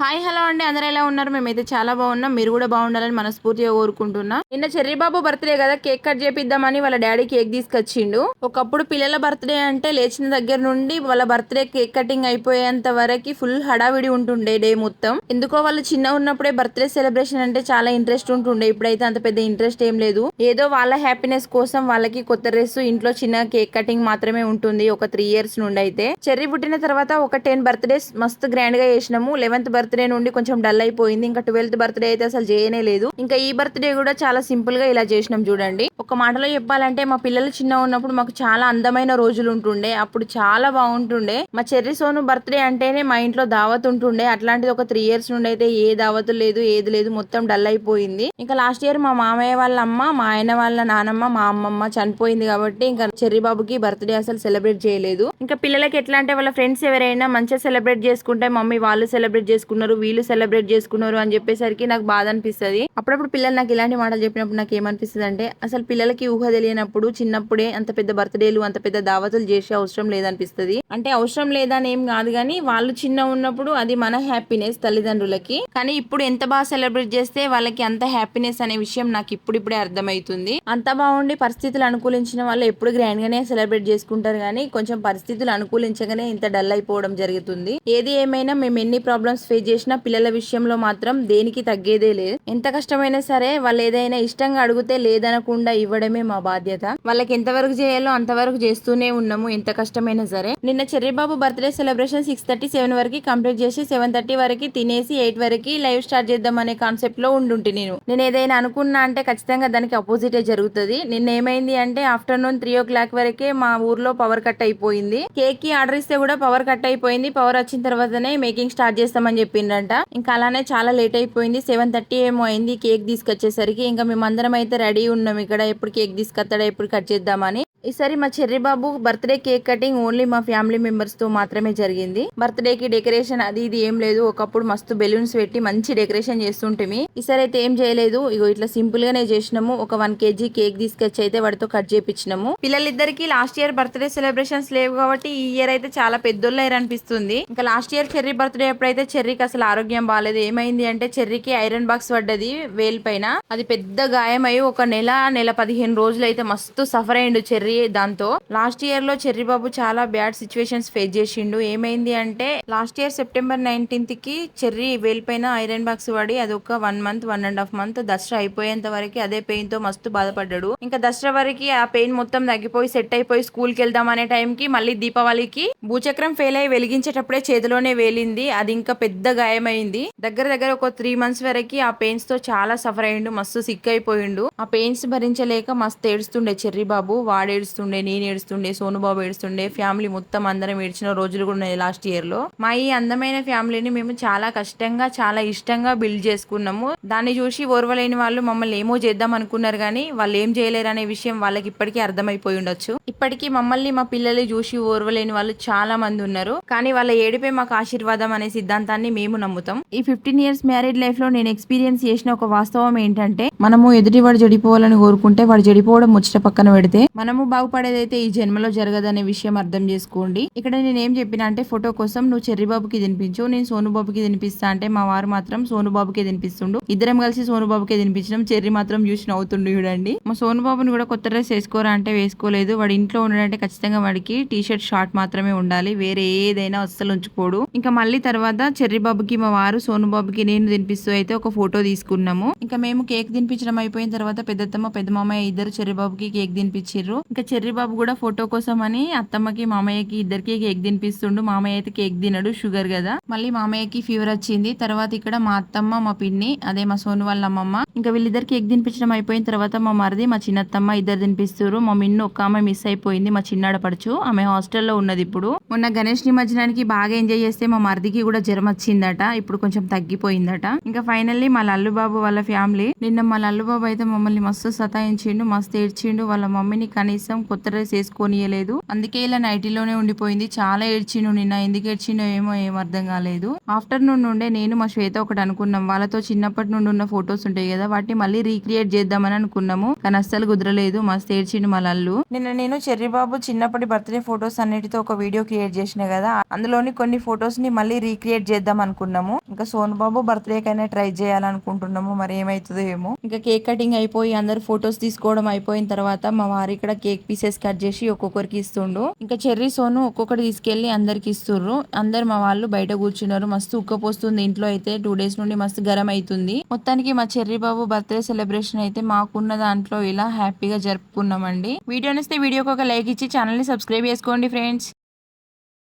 Hi hello అండి. అందరూ ఎలా ఉన్నారు? మేమైతే చాలా బాగున్నాం. మీరు కూడా బాగుండాలని మనస్ఫూర్తిగా కోరుకుంటున్నా. నిన్న చెర్రీబాబు బర్త్డే కదా కేక్ కట్ చేపిద్దామని వాళ్ళ డాడీ కేక్ తీసుకొచ్చిండు. ఒకప్పుడు పిల్లల బర్త్డే అంటే లేచిన దగ్గర నుండి వాళ్ళ బర్త్డే కేక్ కటింగ్ అయిపోయేంత వరకు ఫుల్ హడావిడి ఉంటుండే డే మొత్తం. ఎందుకో వాళ్ళు చిన్న ఉన్నప్పుడే బర్త్డే సెలబ్రేషన్ అంటే చాలా ఇంట్రెస్ట్ ఉంటుండే. ఇప్పుడైతే అంత పెద్ద ఇంట్రెస్ట్ ఏం లేదు. ఏదో వాళ్ళ హ్యాపీనెస్ కోసం వాళ్ళకి కొత్త డ్రెస్ ఇంట్లో చిన్న కేక్ కటింగ్ మాత్రమే ఉంటుంది ఒక త్రీ ఇయర్స్ నుండి అయితే చెర్రీ పుట్టిన తర్వాత ఒక టెన్ బర్త్డేస్ మస్తు గ్రాండ్గా చేసినాము. లెవెన్త్ బర్త్డే నుండి కొంచెం డల్ అయిపోయింది. ఇంకా ట్వెల్త్ బర్త్డే అయితే అసలు చేయనే లేదు. ఇంకా ఈ బర్త్డే కూడా చాలా సింపుల్గా ఇలా చేసినాం చూడండి. ఒక మాటలో చెప్పాలంటే మా పిల్లలు చిన్న ఉన్నప్పుడు మాకు చాలా అందమైన రోజులు ఉంటుండే. అప్పుడు చాలా బాగుంటుండే. మా చెర్రి సోను బర్త్డే అంటేనే మా ఇంట్లో దావత్ ఉంటుండే. అట్లాంటిది ఒక త్రీ ఇయర్స్ నుండి అయితే ఏ దావత్ లేదు ఏది లేదు మొత్తం డల్ అయిపోయింది. ఇంకా లాస్ట్ ఇయర్ మా మామయ్య వాళ్ళ అమ్మ మా ఆయన వాళ్ళ నానమ్మ మా అమ్మమ్మ చనిపోయింది కాబట్టి ఇంకా చెర్రీ బాబుకి బర్త్డే అసలు సెలబ్రేట్ చేయలేదు. ఇంకా పిల్లలకి ఎట్లా అంటే వాళ్ళ ఫ్రెండ్స్ ఎవరైనా మంచిగా సెలబ్రేట్ చేసుకుంటే మమ్మీ వాళ్ళు సెలబ్రేట్ చేసుకున్నారు వీళ్ళు సెలబ్రేట్ చేసుకున్నారు అని చెప్పేసరికి నాకు బాధ అనిపిస్తది. అప్పుడప్పుడు పిల్లలు నాకు ఇలాంటి మాటలు చెప్పినప్పుడు నాకు ఏమనిపిస్తుంది అంటే అసలు పిల్లలకి ఊహ తెలియనప్పుడు చిన్నప్పుడే అంత పెద్ద బర్త్డేలు అంత పెద్ద దావతులు చేసే అవసరం లేదనిపిస్తుంది. అంటే అవసరం లేదని ఏం కాదు కానీ వాళ్ళు చిన్న ఉన్నప్పుడు అది మన హ్యాపీనెస్ తల్లిదండ్రులకి. కానీ ఇప్పుడు ఎంత బాగా సెలబ్రేట్ చేస్తే వాళ్ళకి అంత హ్యాపీనెస్ అనే విషయం నాకు ఇప్పుడిప్పుడే అర్థమవుతుంది. అంత బాగుండి పరిస్థితులు అనుకూలించిన వాళ్ళు ఎప్పుడు గ్రాండ్ గానే సెలబ్రేట్ చేసుకుంటారు కానీ కొంచెం పరిస్థితులు అనుకూలించగానే ఇంత డల్ అయిపోవడం జరుగుతుంది. ఏది ఏమైనా మేము ఎన్ని ప్రాబ్లమ్స్ ఫేస్ చేసినా పిల్లల విషయంలో మాత్రం దేనికి తగ్గేదే లేదు. ఎంత కష్టమైనా సరే వాళ్ళు ఏదైనా ఇష్టంగా అడిగితే లేదనకుండా ఇవ్వడమే మా బాధ్యత. వాళ్ళకి ఎంతవరకు చేయాలో అంతవరకు చేస్తూనే ఉన్నాము ఎంత కష్టమైనా సరే. నిన్న Cherrybabu birthday celebration six thirty seven వరకు కంప్లీట్ చేసి సెవెన్ థర్టీ వరకు తినేసి ఎయిట్ వరకు లైవ్ స్టార్ట్ చేద్దాం అనే కాన్సెప్ట్లో ఉండుంటి నేను. నేను ఏదైనా అనుకున్నా అంటే ఖచ్చితంగా దానికి అపోజిట్ జరుగుతుంది. నిన్న ఏమైంది అంటే ఆఫ్టర్నూన్ త్రీ ఓ క్లాక్ వరకే మా ఊర్లో పవర్ కట్ అయిపోయింది. కేక్కి ఆర్డర్ ఇస్తే కూడా పవర్ కట్ అయిపోయింది. పవర్ వచ్చిన తర్వాతనే మేకింగ్ స్టార్ట్ చేస్తామని చెప్పి చెప్పిండ్రంట ఇంకా అలానే చాలా లేట్ అయిపోయింది. సెవెన్ థర్టీ ఏమో అయింది. కేక్ తీసుకొచ్చేసరికి ఇంకా మేమందరం అయితే రెడీ ఉన్నాం. ఇక్కడ ఎప్పుడు కేక్ తీసుకొస్తాడా ఎప్పుడు కట్ చేద్దామని. ఈసారి మా Cherry babu birthday cake cutting only మా ఫ్యామిలీ మెంబర్స్తో మాత్రమే జరిగింది. బర్త్డే కి డెకరేషన్ అది ఇది ఏం లేదు. ఒకప్పుడు మస్తు బెలూన్స్ పెట్టి మంచి డెకరేషన్ చేస్తుంటిమి. ఈసారి అయితే ఏం చేయలేదు. ఇగో ఇట్లా సింపుల్ గానే చేసినాము. ఒక వన్ కేజీ కేక్ తీసుకొచ్చి అయితే వాడితో కట్ చేపించినాము పిల్లలిద్దరికి లాస్ట్ ఇయర్ బర్త్డే సెలబ్రేషన్స్ లేవు కాబట్టి ఈ ఇయర్ అయితే చాలా పెద్దోళ్ళు అనిపిస్తుంది. ఇంకా లాస్ట్ ఇయర్ చెర్రీ బర్త్డే అప్పుడైతే చెర్రీకి అసలు ఆరోగ్యం బాగాలేదు ఏమైంది అంటే చెర్రీకి ఐరన్ బాక్స్ పడ్డది వేల్ పైన. అది పెద్ద గాయమై ఒక నెల నెల పదిహేను రోజులు అయితే మస్తు సఫర్ అయ్యిండు చెర్రీ. దాంతో లాస్ట్ ఇయర్లో చెర్రీ బాబు చాలా బ్యాడ్ సిచ్యువేషన్స్ ఫేస్ చేసిండు. ఏమైంది అంటే లాస్ట్ ఇయర్ సెప్టెంబర్ నైన్టీన్త్కి చెర్రీ వేలిపోయిన ఐరన్ బాక్స్ పడి అది ఒక one month one and half month Dasara అయిపోయేంత వరకు అదే పెయిన్తో మస్తు బాధపడ్డాడు. ఇంకా దసరా వరకు ఆ పెయిన్ మొత్తం తగ్గిపోయి సెట్ అయిపోయి స్కూల్కి వెళ్దాం అనే టైం కి మళ్ళీ దీపావళికి భూచక్రం ఫెయిల్ అయి వెలిగించేటప్పుడే చేతిలోనే వేలింది. అది ఇంకా పెద్ద గాయమైంది. దగ్గర దగ్గర ఒక త్రీ మంత్స్ వరకు ఆ పెయిన్స్తో చాలా సఫర్ అయ్యిండు మస్తు సిక్ అయిపోయిండు. ఆ పెయిన్స్ భరించలేక మస్తు ఏడుస్తుండే చెర్రీ బాబు వాడే ఏడుస్తుండే నేను ఏడుస్తుండే సోను బాబు ఏడుస్తుండే ఫ్యామిలీ మొత్తం అందరం ఏడ్చిన రోజులు కూడా ఉన్నాయి లాస్ట్ ఇయర్లో. మా ఈ అందమైన ఫ్యామిలీని మేము చాలా కష్టంగా చాలా ఇష్టంగా బిల్డ్ చేసుకున్నాము. దాన్ని చూసి ఓర్వలేని వాళ్ళు మమ్మల్ని ఏమో చేద్దాం అనుకున్నారు కానీ వాళ్ళు ఏం చేయలేరు అనే విషయం వాళ్ళకి ఇప్పటికీ అర్థమైపోయి ఉండొచ్చు. ఇప్పటికీ మమ్మల్ని మా పిల్లల్ని చూసి ఓర్వలేని వాళ్ళు చాలా మంది ఉన్నారు. కానీ వాళ్ళ ఏడిపే మాకు ఆశీర్వాదం అనే సిద్ధాంతాన్ని మేము నమ్ముతాం. ఈ ఫిఫ్టీన్ ఇయర్స్ మ్యారేడ్ లైఫ్లో నేను ఎక్స్పీరియన్స్ చేసిన ఒక వాస్తవం ఏంటంటే మనము ఎదుటి వాడు చెడిపోవాలని కోరుకుంటే వాడు చెడిపోవడం ముచ్చట పక్కన పెడితే మనము బాగుపడేదైతే ఈ జన్మలో జరగదనే విషయం అర్థం చేసుకోండి. ఇక్కడ నేను ఏం చెప్పిన అంటే ఫోటో కోసం నువ్వు చెర్రిబాబుకి తినిపించు నేను సోనుబాబుకి తినిపిస్తా అంటే మా వారు మాత్రం సోనుబాబుకే తినిపిస్తుండు. ఇద్దరం కలిసి సోనుబాబుకే తినిపించడం చెర్రి మాత్రం చూసి నవ్వుతుండు చూడండి. మా సోనుబాబుని కూడా కొత్త డ్రెస్ వేసుకోరా అంటే వేసుకోలేదు. వాడు ఇంట్లో ఉండడంటే ఖచ్చితంగా వాడికి టీ షర్ట్ షార్ట్ మాత్రమే ఉండాలి. వేరే ఏదైనా అస్సలు ఉంచుకోడు. ఇంకా మళ్ళీ తర్వాత చెర్రిబాబుకి మా వారు సోను బాబుకి నేను తినిపిస్తూ అయితే ఒక ఫోటో తీసుకున్నాము. ఇంకా మేము కేక్ తినిపించడం అయిపోయిన తర్వాత పెద్దత్తమ్మ పెద్ద మామయ్య ఇద్దరు చెర్రిబాబుకి కేక్ తినిపించారు ఇంకా చెర్రి బాబు కూడా ఫోటో కోసం అని అత్తమ్మకి మామయ్యకి ఇద్దరికి కేక్ తినిపిస్తుండు. మామయ్య అయితే కేక్ తినడు షుగర్ కదా. మళ్ళీ మామయ్యకి ఫీవర్ వచ్చింది. తర్వాత ఇక్కడ మా అత్తమ్మ మా పిన్ని అదే మా సోను వాళ్ళ అమ్మమ్మ ఇంకా వీళ్ళిద్దరికి ఎగ్ తినిపించడం అయిపోయిన తర్వాత మా మరిది మా చిన్నత్తమ్మ ఇద్దరు తినిపిస్తారు మా మిన్ను ఒక్క ఆమె మిస్ అయిపోయింది మా చిన్నాడపడుచు ఆమె హాస్టల్లో ఉన్నది ఇప్పుడు. మొన్న గణేష్ నిమజ్జనానికి బాగా ఎంజాయ్ చేస్తే మా మరిదికి కూడా జ్వరం వచ్చిందట. ఇప్పుడు కొంచెం తగ్గిపోయిందట. ఇంకా ఫైనల్లీ మా లల్లుబాబు వాళ్ళ ఫ్యామిలీ. నిన్న మా లల్లుబాబు అయితే మమ్మల్ని మస్తు సతాయించిండు మస్తు ఏడ్చిండు. వాళ్ళ మమ్మీని కనీసం కొత్త డ్రెస్ వేసుకోనియలేదు. అందుకే ఇలా నైటీలోనే ఉండిపోయింది. చాలా ఏడ్చిండు నిన్న. ఎందుకు ఏడ్చిండో ఏమో ఏం అర్థం కాలేదు. ఆఫ్టర్నూన్ నుండే నేను మా శ్వేత ఒకటి అనుకున్నాం. వాళ్ళతో చిన్నప్పటి నుండి ఉన్న ఫొటోస్ ఉంటాయి కదా వాటిని మళ్ళీ రీక్రియేట్ చేద్దామని అనుకున్నాము. కానీ అస్సలు కుదరలేదు. మస్తు ఏడ్చిండు మా లల్లు. నిన్న నేను చెర్రీ బాబు చిన్నప్పటి బర్త్డే ఫొటోస్ అన్నిటితో ఒక వీడియో క్రియేట్ చేసిన కదా అందులోని కొన్ని ఫొటోస్ని మళ్ళీ రీక్రియేట్ చేద్దాం అనుకున్నాము. ఇంకా సోను బాబు బర్త్డే కైనా ట్రై చేయాలనుకుంటున్నాము. మరి ఏమైతుందో ఏమో. ఇంకా కేక్ కటింగ్ అయిపోయి అందరు ఫొటోస్ తీసుకోవడం అయిపోయిన తర్వాత మా వారు ఇక్కడ కేక్ పీసెస్ కట్ చేసి ఒక్కొక్కరికి ఇస్తుండు. ఇంకా చెర్రీ సోను ఒక్కొక్కటి తీసుకెళ్ళి అందరికి ఇస్తుర్రు. అందరు మా వాళ్ళు బయట కూర్చున్నారు. మస్తు ఉక్కపోస్తుంది. ఇంట్లో అయితే టూ డేస్ నుండి మస్తు గరం అవుతుంది మొత్తానికి మా చెర్రీ బాబు బర్త్డే సెలబ్రేషన్ అయితే మాకున్న దాంట్లో ఇలా హ్యాపీగా జరుపుకున్నామండి. వీడియో నచ్చితే వీడియోకి ఒక లైక్ ఇచ్చి ఛానల్ని సబ్స్క్రైబ్ చేసుకోండి ఫ్రెండ్స్.